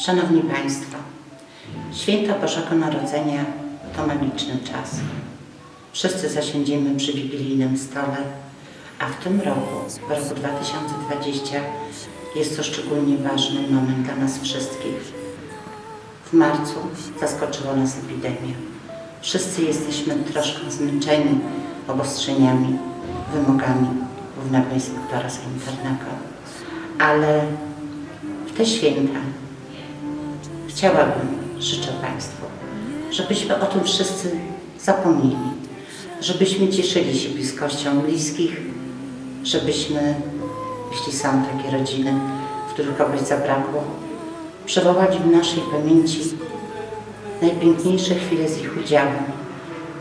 Szanowni Państwo, święto Bożego Narodzenia to magiczny czas. Wszyscy zasiądziemy przy wigilijnym stole, a w tym roku, w roku 2020, jest to szczególnie ważny moment dla nas wszystkich. W marcu zaskoczyła nas epidemia. Wszyscy jesteśmy troszkę zmęczeni obostrzeniami, wymogami głównego inspektora sanitarnego, ale w te święta chciałabym, życzę Państwu, żebyśmy o tym wszyscy zapomnieli, żebyśmy cieszyli się bliskością bliskich, żebyśmy, jeśli są takie rodziny, w których kogoś zabrakło, przywołali w naszej pamięci najpiękniejsze chwile z ich udziałem,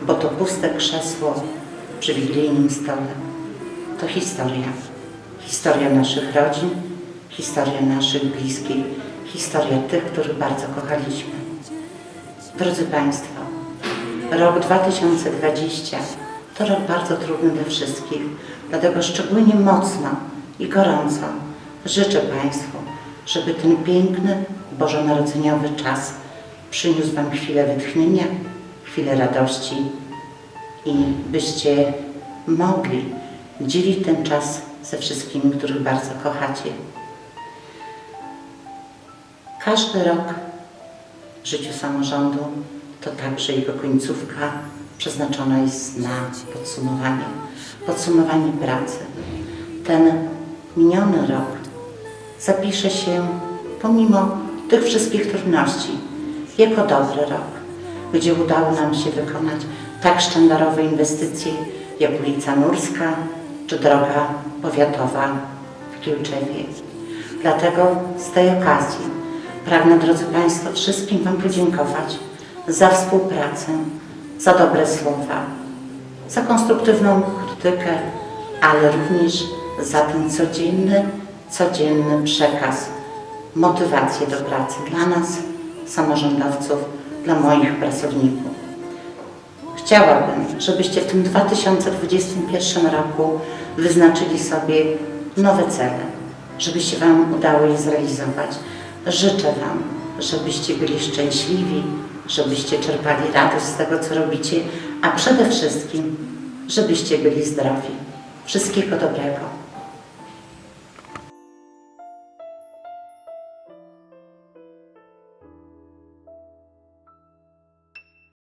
bo to puste krzesło przy wigilijnym stole to historia. Historia naszych rodzin, historia naszych bliskich, historia tych, których bardzo kochaliśmy. Drodzy Państwo, rok 2020 to rok bardzo trudny dla wszystkich, dlatego szczególnie mocno i gorąco życzę Państwu, żeby ten piękny bożonarodzeniowy czas przyniósł Wam chwilę wytchnienia, chwilę radości i byście mogli dzielić ten czas ze wszystkimi, których bardzo kochacie. Każdy rok w życiu samorządu to także jego końcówka przeznaczona jest na podsumowanie, podsumowanie pracy. Ten miniony rok zapisze się pomimo tych wszystkich trudności jako dobry rok, gdzie udało nam się wykonać tak sztandarowe inwestycje jak ulica Nurska czy droga powiatowa w Kielczewie. Dlatego z tej okazji pragnę, drodzy Państwo, wszystkim Wam podziękować za współpracę, za dobre słowa, za konstruktywną krytykę, ale również za ten codzienny, codzienny przekaz, motywację do pracy dla nas, samorządowców, dla moich pracowników. Chciałabym, żebyście w tym 2021 roku wyznaczyli sobie nowe cele, żebyście Wam udało je zrealizować. Życzę Wam, żebyście byli szczęśliwi, żebyście czerpali radość z tego, co robicie, a przede wszystkim, żebyście byli zdrowi. Wszystkiego dobrego.